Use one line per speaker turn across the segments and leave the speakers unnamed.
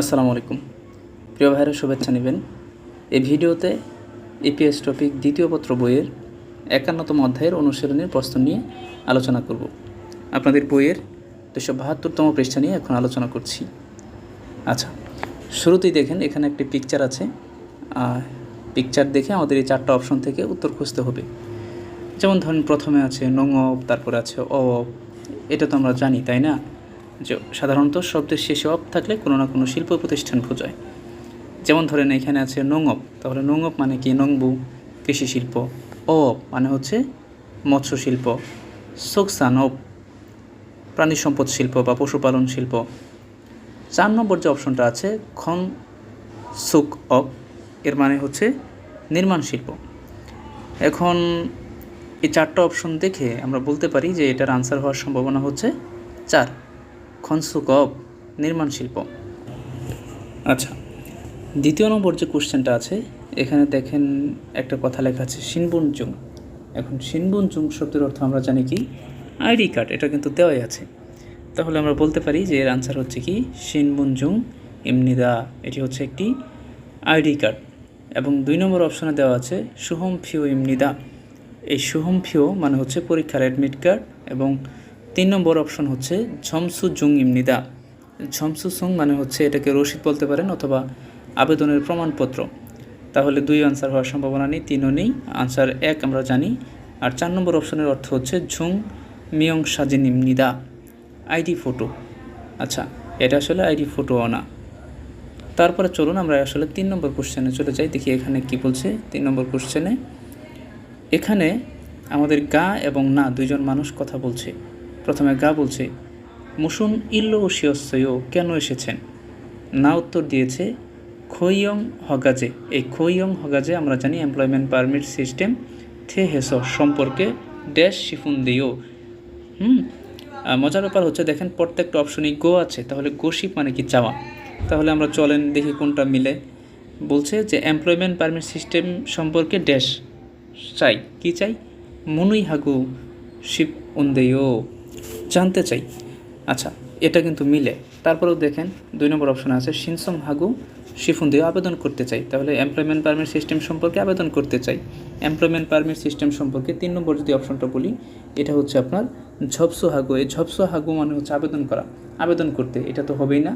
আসসালামু আলাইকুম। প্রিয় ভাইয়েরা, শুভেচ্ছা নেবেন। এই ভিডিওতে এপিএস টপিক দ্বিতীয় পত্র বইয়ের একান্নতম অধ্যায়ের অনুশীলনের প্রশ্ন নিয়ে আলোচনা করব। আপনাদের বইয়ের দুশো বাহাত্তরতম পৃষ্ঠা নিয়ে এখন আলোচনা করছি। আচ্ছা শুরুতেই দেখেন, এখানে একটি পিকচার আছে। পিকচার দেখে আমাদের এই চারটা অপশন থেকে উত্তর খুঁজতে হবে। যেমন ধরেন, প্রথমে আছে নং অপ তারপরে আছে অ এটা তো আমরা জানি, তাই না? সাধারণত শব্দের শেষে অপ থাকলে কোনো না কোনো শিল্প প্রতিষ্ঠান বোঝায় যেমন ধরেন এখানে আছে নংঅপ তাহলে নংঅপ মানে কি? নংবু, কৃষি শিল্প। অপ মানে হচ্ছে মৎস্য শিল্প সোকসানপ প্রাণী সম্পদ শিল্প বা পশুপালন শিল্প। চার নম্বর যে অপশনটা আছে খন সুক অপ এর মানে হচ্ছে নির্মাণ শিল্প। এখন এই চারটা অপশন দেখে আমরা বলতে পারি যে এটার আনসার হওয়ার সম্ভাবনা হচ্ছে চার। খনসুক অপ নির্মাণ শিল্প। আচ্ছা দ্বিতীয় নম্বর যে কোশ্চেনটা আছে, এখানে দেখেন একটা কথা লেখা আছে, সিনবুন জুং এখন সিনবুন জুং শব্দের অর্থ আমরা জানি কি? আইডি কার্ড, এটা কিন্তু দেওয়াই আছে। তাহলে আমরা বলতে পারি যে এর আনসার হচ্ছে কি? সিনবুন জুং এমনিদা এটি হচ্ছে একটি আইডি কার্ড। এবং দুই নম্বর অপশনে দেওয়া আছে, সুহম ফিও ইমনিদা এই সুহম ফিও মানে হচ্ছে পরীক্ষার অ্যাডমিট কার্ড এবং তিন নম্বর অপশন হচ্ছে ঝমসু জুং ইমনিদা ঝমসু সুং মানে হচ্ছে এটাকে রসিদ বলতে পারেন অথবা আবেদনের প্রমাণপত্র। তাহলে দুই আনসার হওয়ার সম্ভাবনা নেই, তিনও নেই আনসার এক আমরা জানি। আর চার নম্বর অপশনের অর্থ হচ্ছে ঝুং মিয়ং সাজিন ইমনিদা আইডি ফটো। আচ্ছা এটা আসলে আইডি ফটোও না। তারপরে চলুন আমরা আসলে তিন নম্বর কোশ্চেনে চলে যাই, দেখি এখানে কি বলছে। তিন নম্বর কোশ্চেনে এখানে আমাদের গা এবং না দুইজন মানুষ কথা বলছে। প্রথমে গা বলছে মুসুন ইল্লো শিয়সয়ও কেন এসেছেন? না উত্তর দিয়েছে, খৈয়ং হগাজে। এই খৈয়ং হগাজে আমরা জানি এমপ্লয়মেন্ট পারমিট সিস্টেম থে হেস সম্পর্কে ড্যাশ শিফুন দিও হুম মজার ব্যাপার হচ্ছে দেখেন প্রত্যেকটা অপশনই গো আছে, তাহলে গোশিপ মানে কি চাওয়া? তাহলে আমরা চলেন দেখি কোনটা মিলে। বলছে যে এমপ্লয়মেন্ট পারমিট সিস্টেম সম্পর্কে ড্যাশ চাই। কি চাই? মনুই হাগু শিপ উন্দেয় জানতে চাই। আচ্ছা এটা কিন্তু মিলে। তারপরেও দেখেন, দুই নম্বর অপশন আছে সিনসম হাগু শিফুন দিয়ে আবেদন করতে চাই। তাহলে এমপ্লয়মেন্ট পারমিট সিস্টেম সম্পর্কে আবেদন করতে চাই। এমপ্লয়মেন্ট পারমিট সিস্টেম সম্পর্কে তিন নম্বর যদি অপশনটা বলি, এটা হচ্ছে আপনার ঝপসো হাগু। এই ঝপসো হাগু মানে হচ্ছে আবেদন করা। আবেদন করতে, এটা তো হবেই না।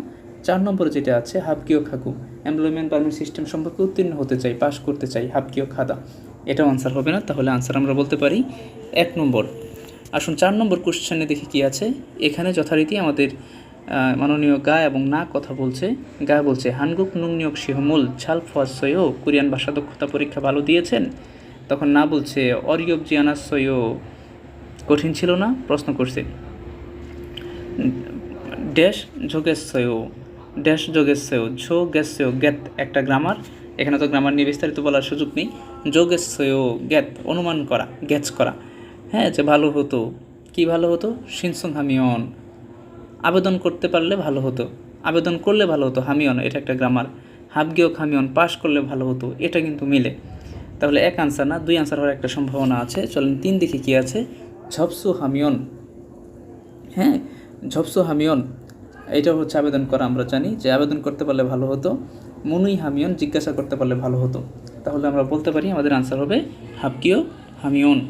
চার নম্বরে যেটা আছে হাবকিও খাগু এমপ্লয়মেন্ট পারমিট সিস্টেম সম্পর্কে উত্তীর্ণ হতে চাই, পাশ করতে চাই হাবকিও খাদা এটাও আনসার হবে না, তাহলে আনসার আমরা বলতে পারি এক নম্বর। আসুন চার নম্বর কোশ্চেনে দেখি কি আছে। এখানে যথারীতি আমাদের মাননীয় গা এবং না কথা বলছে। গা বলছে, হানগুক নুংনিয়ক সিহমুল ছাল ফসয়ও কোরিয়ান ভাষা দক্ষতা পরীক্ষা ভালো দিয়েছেন? তখন না বলছে, অরিয়ব জিয়ানাসয়ও কঠিন ছিল না? প্রশ্ন করছে, ড্যাশ যোগেশ্বয়ও ড্যাশ যোগেশ্বয় ঝো গেশ্বয় গ্যাত একটা গ্রামার এখানে তো গ্রামার নিয়ে বিস্তারিত বলার সুযোগ নেই। যোগেশ্বয় গ্যাত অনুমান করা গ্যাচ করা। হ্যাঁ যে ভালো হতো। কি ভালো হতো? সিনসং হামিয়ন। আবেদন করতে পারলে ভালো হতো। আবেদন করলে ভালো হতো হামিয়ন, এটা একটা গ্রামার হাবগিও হামিয়ন পাশ করলে ভালো হতো, এটা কিন্তু মিলে। তাহলে এক আনসার না, দুই আনসার হওয়ার একটা সম্ভাবনা আছে। চলেন তিন দিকে কি আছে? ঝপসু হামিয়ন। হ্যাঁ ঝপসু হামিয়ন। এটা হচ্ছে আবেদন করা, আমরা জানি যে আবেদন করতে পারলে ভালো হতো। মনুই হামিয়ন জিজ্ঞাসা করতে পারলে ভালো হতো। তাহলে আমরা বলতে পারি আমাদের আনসার হবে হাবকিও হামিয়ন।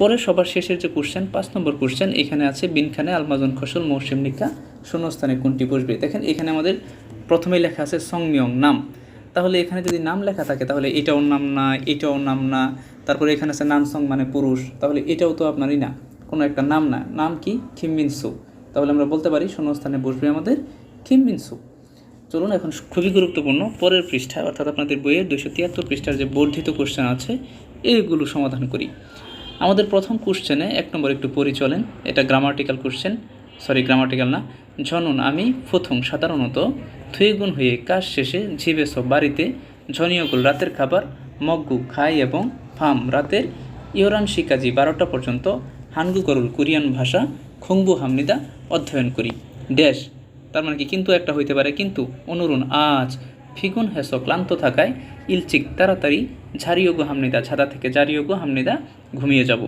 পরে সবার শেষের যে কোশ্চেন পাঁচ নম্বর কোশ্চেন এখানে আছে, বিনখানে আলমাজন ফসল মৌসুম নিকা, শূন্যস্থানে কোনটি বসবে? দেখেন, এখানে আমাদের প্রথমে লেখা আছে সংমিয়ং নাম। তাহলে এখানে যদি নাম লেখা থাকে, তাহলে এটাও নাম না, এটাও নাম না, তারপরে এখানে আছে নাম সং মানে পুরুষ, তাহলে এটাও তো আপনারই না, কোনো একটা নাম না। নাম কি? খিমমিনসু। তাহলে আমরা বলতে পারি শূন্যস্থানে বসবে আমাদের খিমমিনসু। চলুন, এখন খুবই গুরুত্বপূর্ণ পরের পৃষ্ঠায়, অর্থাৎ আপনাদের বইয়ের দুশো তিয়াত্তর পৃষ্ঠার যে বর্ধিত কোশ্চেন আছে এইগুলো সমাধান করি। আমাদের প্রথম কোশ্চেনে এক নম্বর একটু পরিচলেন এটা গ্রামাটিক্যাল কোশ্চেন সরি গ্রামাটিক্যাল না ঝনুন আমি প্রথম সাধারণত থুইগুণ হয়ে কাজ শেষে ঝিবে সব বাড়িতে ঝনিয়গুল রাতের খাবার মগ্গু খাই এবং ফাম রাতের ইয়োরান শিকাজি বারোটা পর্যন্ত হানগু করুল কোরিয়ান ভাষা, খংবু হামনিদা অধ্যয়ন করি। ড্যাশ, তার মানে কি? কিন্তু একটা হইতে পারে, কিন্তু অনুরুণ আজ ফিগুন হেস ক্লান্ত থাকায় ইলচিক তাড়াতাড়ি ঝারিয়োগো হামনিদা, ছাদা থেকে জারিয়োগো হামনিদা, ঘুমিয়ে যাব।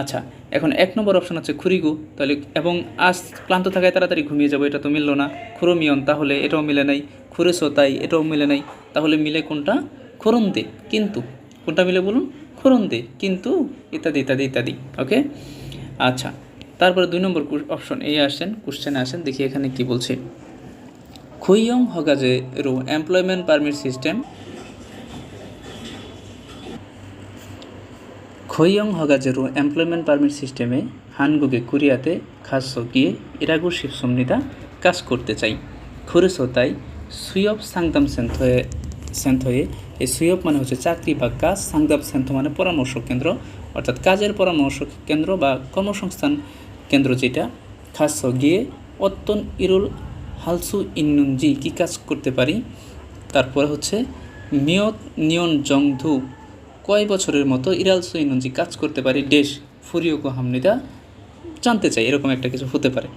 আচ্ছা এখন এক নম্বর অপশন হচ্ছে খুরিগু তাহলে এবং আজ ক্লান্ত থাকায় তাড়াতাড়ি ঘুমিয়ে যাব, এটা তো মিললো না। খুরমিয়ন তাহলে এটাও মিলে নাই। খুরেসো তাই, এটাও মিলে নাই। তাহলে মিলে কোনটা? খোরন্দে কিন্তু। কোনটা মিলে বলুন? খোরন্দে কিন্তু, ইত্যাদি ইত্যাদি ইত্যাদি, ওকে? আচ্ছা তারপরে দুই নম্বর অপশন এই আসেন কোশ্চেনে আসেন, দেখি এখানে কি বলছে। খুইয়ং হগাজে রো এমপ্লয়মেন্ট পারমিট সিস্টেম। খৈয়ং হগাজেরু এমপ্লয়মেন্ট পারমিট সিস্টেমে হানগুগে কুরিয়াতে খাস গিয়ে ইরাগু শিবসমনিদা কাজ করতে চাই। খুরেসো তাই সুয়ব সাংদাম সেন্থয়ে সেন্থয়ে এই সুয়ব মানে হচ্ছে চাকরি বা কাজ, সাংদাম সেন্থ মানে পরামর্শ কেন্দ্র, অর্থাৎ কাজের পরামর্শ কেন্দ্র বা কর্মসংস্থান কেন্দ্র যেটা, খাস গিয়ে অত্যন ইরুল হালসু ইন্নুনজি কী কাজ করতে পারি? তারপরে হচ্ছে মিয়ত নিয়ন জংধু কয় বছরের মতো ইরাল সৈনজি কাজ করতে পারি? দেশ ফুরিওকো হামনিদা জানতে চাই, এরকম একটা কিছু হতে পারে।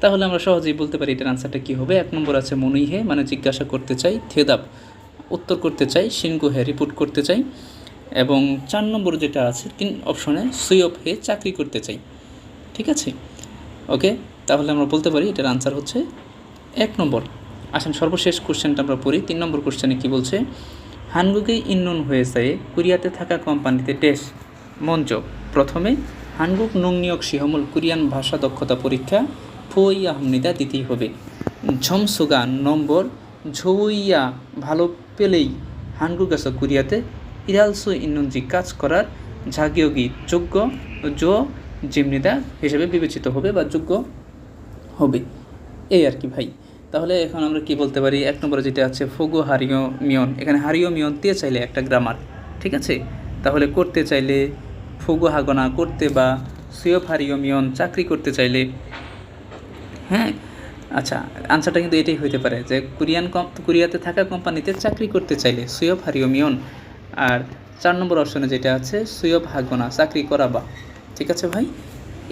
তাহলে আমরা সহজেই বলতে পারি এটার আনসারটা কী হবে। এক নম্বর আছে মনুইহে মানে জিজ্ঞাসা করতে চাই, থেদাব উত্তর করতে চাই সিনগু হে রিপোর্ট করতে চাই। এবং চার নম্বর যেটা আছে, তিন অপশনে সুইঅপ হে চাকরি করতে চাই। ঠিক আছে? ওকে? তাহলে আমরা বলতে পারি এটার আনসার হচ্ছে এক নম্বর, আসেন সর্বশেষ কোশ্চেনটা আমরা পড়ি। তিন নম্বর কোশ্চেনে কি বলছে? হানগুকে ইন্নন হয়েছে, কোরিয়াতে থাকা কোম্পানিতে ডেশ মঞ্চ। প্রথমে হানগুক নংনিয়ক সিহমুল কোরিয়ান ভাষা দক্ষতা পরীক্ষা ফুইয়া হামনিদা দিতেই হবে। ঝমসুগা নম্বর, ঝৌইয়া ভালো পেলেই হানগুক আছে কোরিয়াতে, ইরালসু ইন্ননজি কাজ করার ঝাগিয়োগি যোগ্য জো জিমনিদা হিসেবে বিবেচিত হবে বা যোগ্য হবে। এই আর কি ভাই। তাহলে এখন আমরা কি বলতে পারি? এক নম্বরে যেটা আছে, ফোগো হারিও মিয়ন। এখানে হারিও মিয়ন দিয়ে চাইলে একটা গ্রামার ঠিক আছে? তাহলে করতে চাইলে ফোগো হাগনা করতে বা সুয়ফ হারিও মিয়ন চাকরি করতে চাইলে হ্যাঁ? আচ্ছা আনসারটা কিন্তু এটাই হইতে পারে যে, কোরিয়ান কোরিয়াতে থাকা কোম্পানিতে চাকরি করতে চাইলে সুয়ফ হারিও মিয়ন। আর চার নম্বর অপশনে যেটা আছে, সুয়ফ হাগনা, চাকরি করা বা, ঠিক আছে ভাই?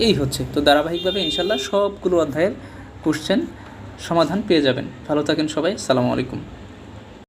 এই হচ্ছে। তো ধারাবাহিকভাবে ইনশাল্লাহ সবগুলো অধ্যায়ের কোশ্চেন সমাধান পেয়ে যাবেন। ভালো থাকেন সবাই সালামু আলাইকুম।